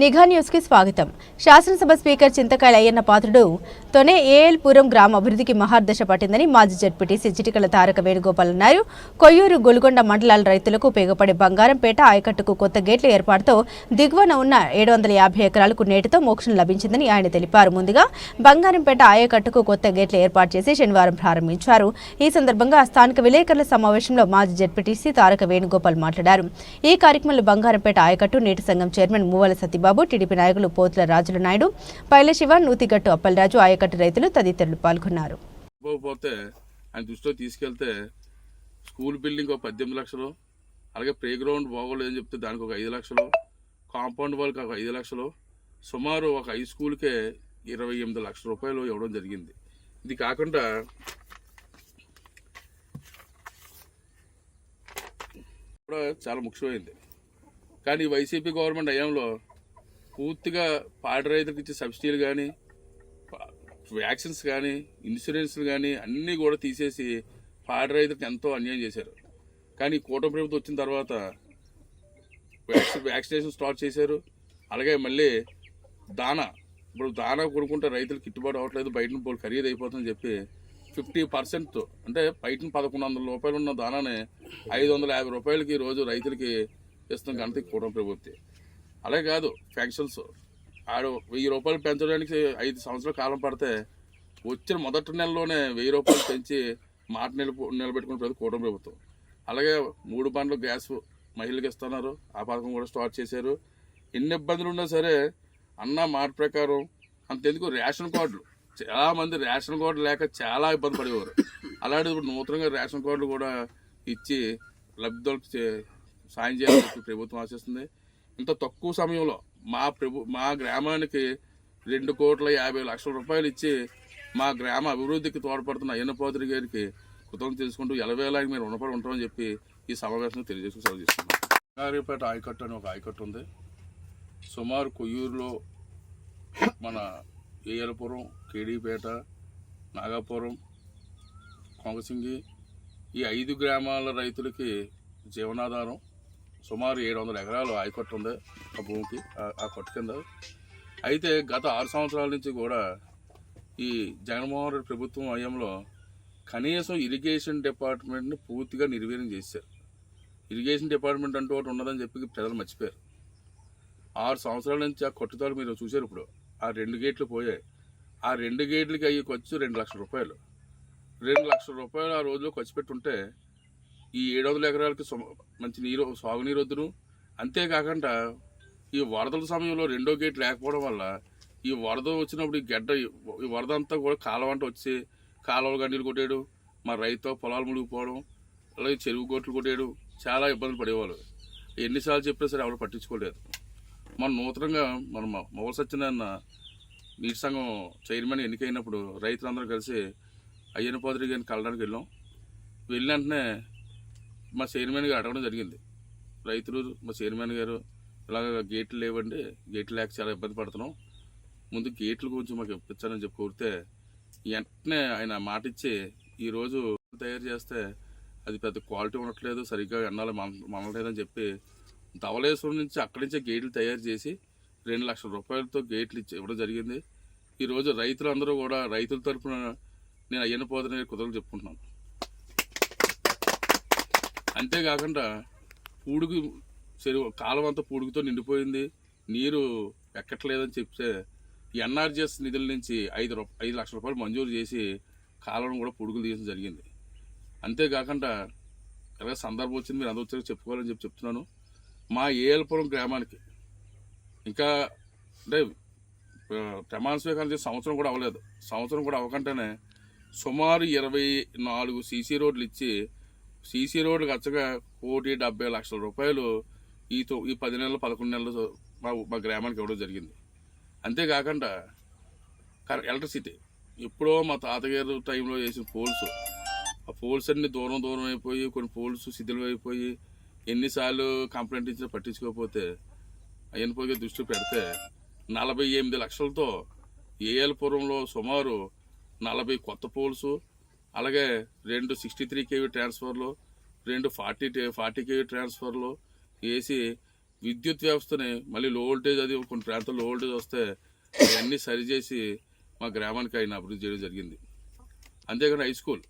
నిఘా న్యూస్కి స్వాగతం. శాసనసభ స్పీకర్ చింతకాయల అయ్యన్న పాత్రుడు తొనే ఏఎల్పురం గ్రామ అభివృద్ధికి మహార్దశ పట్టిందని మాజీ జడ్పీటీసీ చిటికల తారక వేణుగోపాల్ అన్నారు. కొయ్యూరు గొలుగొండ మండలాల రైతులకు ఉపయోగపడే బంగారంపేట ఆయకట్టుకు కొత్త గేట్ల ఏర్పాటుతో దిగువన ఉన్న ఏడు వందల యాభై ఎకరాలకు నేటితో మోక్షం లభించిందని ఆయన తెలిపారు. ముందుగా బంగారంపేట ఆయకట్టుకు కొత్త గేట్లు ఏర్పాటు చేసి శనివారం ప్రారంభించారు. ఈ సందర్భంగా స్థానిక విలేకరుల సమావేశంలో మాజీ జడ్పీటీసీ తారక వేణుగోపాల్ మాట్లాడారు. ఈ కార్యక్రమంలో బంగారంపేట ఆయకట్టు నీటి సంఘం చైర్మన్ మూవల చంద్రబాబు టీడీపీ నాయకులు పోతుల రాజుల నాయుడు పైల శివ నూతిగట్టు అప్పలరాజు ఆయకట్టు రైతులు తదితరులు పాల్గొన్నారు. పోతే ఆయన దృష్టిలో తీసుకెళ్తే స్కూల్ బిల్డింగ్ ఒక పద్దెనిమిది లక్షలు అలాగే ప్లే గ్రౌండ్ బాగోలేదని చెప్తే దానికి ఒక ఐదు లక్షలు కాంపౌండ్ వాళ్ళకి ఒక ఐదు లక్షలు సుమారు ఒక హై స్కూల్కే ఇరవై ఎనిమిది లక్షల రూపాయలు ఇవ్వడం జరిగింది. ఇది కాకుండా కూడా చాలా ముఖ్యమైంది. కానీ వైసీపీ గవర్నమెంట్ హయాంలో పూర్తిగా పాడి రైతులకు ఇచ్చే సబ్సిడీలు కానీ వ్యాక్సిన్స్ కానీ ఇన్సూరెన్స్లు కానీ అన్నీ కూడా తీసేసి పాడి రైతులకు ఎంతో అన్యాయం చేశారు. కానీ కూటమి ప్రభుత్వం వచ్చిన తర్వాత వ్యాక్సి- వ్యాక్సినేషన్ స్టార్ట్ చేశారు. అలాగే మళ్ళీ దానా ఇప్పుడు దానా కొనుక్కుంటే రైతులకు గిట్టుబాటు అవ్వట్లేదు బయట పోయి ఖరీదు అయిపోతుందని చెప్పి ఫిఫ్టీ పర్సెంట్ అంటే బయట పదకొండు వందల రూపాయలు ఉన్న దానాన్ని ఐదు వందల యాభై రూపాయలకి రోజు రైతులకి ఇస్తాం కనుక కూటమి ప్రభుత్వం. అలాగే కాదు పెన్షన్స్. ఆడు వెయ్యి రూపాయలు పెంచడానికి ఐదు సంవత్సరాల కాలం పడితే వచ్చిన మొదటి నెలలోనే వెయ్యి రూపాయలు పెంచి మాట నిలబ నిలబెట్టుకున్న ప్రతి కూటమి ప్రభుత్వం. అలాగే మూడు బండ్లు గ్యాస్ మహిళలకు ఇస్తున్నారు ఆ పథకం కూడా స్టార్ట్ చేశారు. ఎన్ని ఇబ్బందులు ఉన్నా సరే అన్న మాట ప్రకారం అంతెందుకు రేషన్ కార్డులు. చాలా మంది రేషన్ కార్డు లేక చాలా ఇబ్బంది పడేవారు. అలాంటిది ఇప్పుడు నూతనంగా రేషన్ కార్డులు కూడా ఇచ్చి లబ్ధిదారులకు చే- సాయం చేయాలని ప్రభుత్వం ఆశిస్తుంది. ఇంత తక్కువ సమయంలో మా ప్రభు మా గ్రామానికి రెండు కోట్ల యాభై లక్షల రూపాయలు ఇచ్చి మా గ్రామ అభివృద్ధికి తోడ్పడుతున్న అయ్యన్నపాత్రి గారికి కృతజ్ఞత తెలుసుకుంటూ ఎలవేలాగా మీరు రుణపడి ఉంటామని చెప్పి ఈ సమావేశం తెలియజేసుకు సెలవు చేస్తున్నాం బంగారీపేట ఆయకట్టు అని ఒక ఆయకట్టు ఉంది. సుమారు కొయ్యూరులో మన ఏయలపురం కేడీపేట నాగాపురం కొంగసింగి ఈ ఐదు గ్రామాల రైతులకి జీవనాధారం. సుమారు ఏడు వందల ఎకరాలు ఆయకట్టు ఉంది ఆ భూమికి ఆ- ఆ కొట్టు కింద. అయితే గత ఆరు సంవత్సరాల నుంచి కూడా ఈ జగన్మోహన్ రెడ్డి ప్రభుత్వం హయాంలో కనీసం ఇరిగేషన్ డిపార్ట్మెంట్ని పూర్తిగా నిర్వీర్యం చేశారు. ఇరిగేషన్ డిపార్ట్మెంట్ అంటూ ఒకటి ఉన్నదని చెప్పి ప్రజలు మర్చిపోయారు. ఆరు సంవత్సరాల నుంచి ఆ కొట్టుతాడు మీరు చూశారు ఇప్పుడు. ఆ రెండు గేట్లు పోయాయి. ఆ రెండు గేట్లకి అయ్యి ఖర్చు రెండు లక్షల రూపాయలు. రెండు లక్షల రూపాయలు ఆ రోజులో ఖర్చు పెట్టుంటే ఈ ఏడు వందల ఎకరాలకి సుమ- మంచి నీరు సాగునీరు వద్దును. అంతేకాకుండా ఈ వరదల సమయంలో రెండో గేట్ లేకపోవడం వల్ల ఈ వరద వచ్చినప్పుడు ఈ గడ్డ ఈ వరద అంతా కూడా కాలం అంట వచ్చి కాలువలు గండీలు కొట్టాడు మా రైతు పొలాలు మునిగిపోవడం అలాగే చెరువు గోట్లు కొట్టాడు చాలా ఇబ్బందులు పడేవాళ్ళు. ఎన్నిసార్లు చెప్పినా సరే ఎవరు పట్టించుకోలేదు. మన నూతనంగా మన మొగల సత్యనారాయణ నీటి సంఘం చైర్మన్ ఎన్నికైనప్పుడు రైతులందరూ కలిసి అయ్యన పోదరి గారిని కలడానికి వెళ్ళాం. వెళ్ళిన వెంటనే మా చైర్మన్ గారు అడగడం జరిగింది. రైతులు మా చైర్మన్ గారు ఇలాగ గేట్లు లేవండి గేట్లు లేక చాలా ఇబ్బంది పడుతున్నాం. ముందు గేట్లు గురించి మాకు ఇప్పించాలని చెప్పి కోరితే వెంటనే ఆయన మాట ఇచ్చి ఈరోజు తయారు చేస్తే అది పెద్ద క్వాలిటీ ఉండట్లేదు సరిగ్గా ఎన్నాళ్ళు మన మనలేదని చెప్పి ధవలేశ్వరం నుంచి అక్కడి నుంచే గేట్లు తయారు చేసి రెండు లక్షల రూపాయలతో గేట్లు ఇచ్చి ఇవ్వడం జరిగింది. ఈరోజు రైతులందరూ కూడా రైతుల తరపున నేను అయ్యన పోదని కుదరలు చెప్పుకుంటున్నాను. అంతేకాకుండా పూడుగు చెరువు కాలం అంతా పూడుగుతో నిండిపోయింది. నీరు ఎక్కట్లేదని చెప్తే ఎన్ఆర్జిఎస్ నిధుల నుంచి ఐదు రూ ఐదు లక్షల రూపాయలు మంజూరు చేసి కాలం కూడా పొడుగులు తీయడం జరిగింది. అంతేకాకుండా ఎలాగ సందర్భం వచ్చింది మీరు అందరూ వచ్చారు చెప్పుకోవాలని చెప్పి చెప్తున్నాను. మా ఏలపురం గ్రామానికి ఇంకా అంటే ప్రమాణ స్వీకారం చేసి సంవత్సరం కూడా అవ్వలేదు. సంవత్సరం కూడా అవ్వకుండానే సుమారు ఇరవై నాలుగు సీసీ రోడ్లు ఇచ్చి సీసీ రోడ్డు ఖర్చుగా కోటి డెబ్బై లక్షల రూపాయలు ఈ ఈ పది నెలలు పదకొండు నెలలు మా మా గ్రామానికి ఇవ్వడం జరిగింది. అంతేకాకుండా కర ఎలక్ట్రిసిటీ. ఎప్పుడో మా తాతగారు టైంలో వేసిన పోల్స్. ఆ పోల్స్ అన్ని దూరం దూరం అయిపోయి కొన్ని పోల్స్ శిథిలం అయిపోయి ఎన్నిసార్లు కంప్లైంట్ ఇచ్చినా పట్టించుకోకపోతే అయ్యనపోయి దృష్టి పెడితే నలభై ఎనిమిది లక్షలతో ఏఎల్పురంలో సుమారు నలభై కొత్త పోల్స్ అలాగే రెండు సిక్స్టీ త్రీ కేవీ ట్రాన్స్ఫర్లు రెండు ఫార్టీ ఫార్టీ కేవీ ట్రాన్స్ఫర్లు వేసి విద్యుత్ వ్యవస్థని మళ్ళీ లో వోల్టేజ్ అది కొన్ని ప్రాంతాల్లో లో వోల్టేజ్ వస్తే అవన్నీ సరిచేసి మా గ్రామానికి ఆయన అభివృద్ధి చేయడం జరిగింది. అంతేకాని హై స్కూల్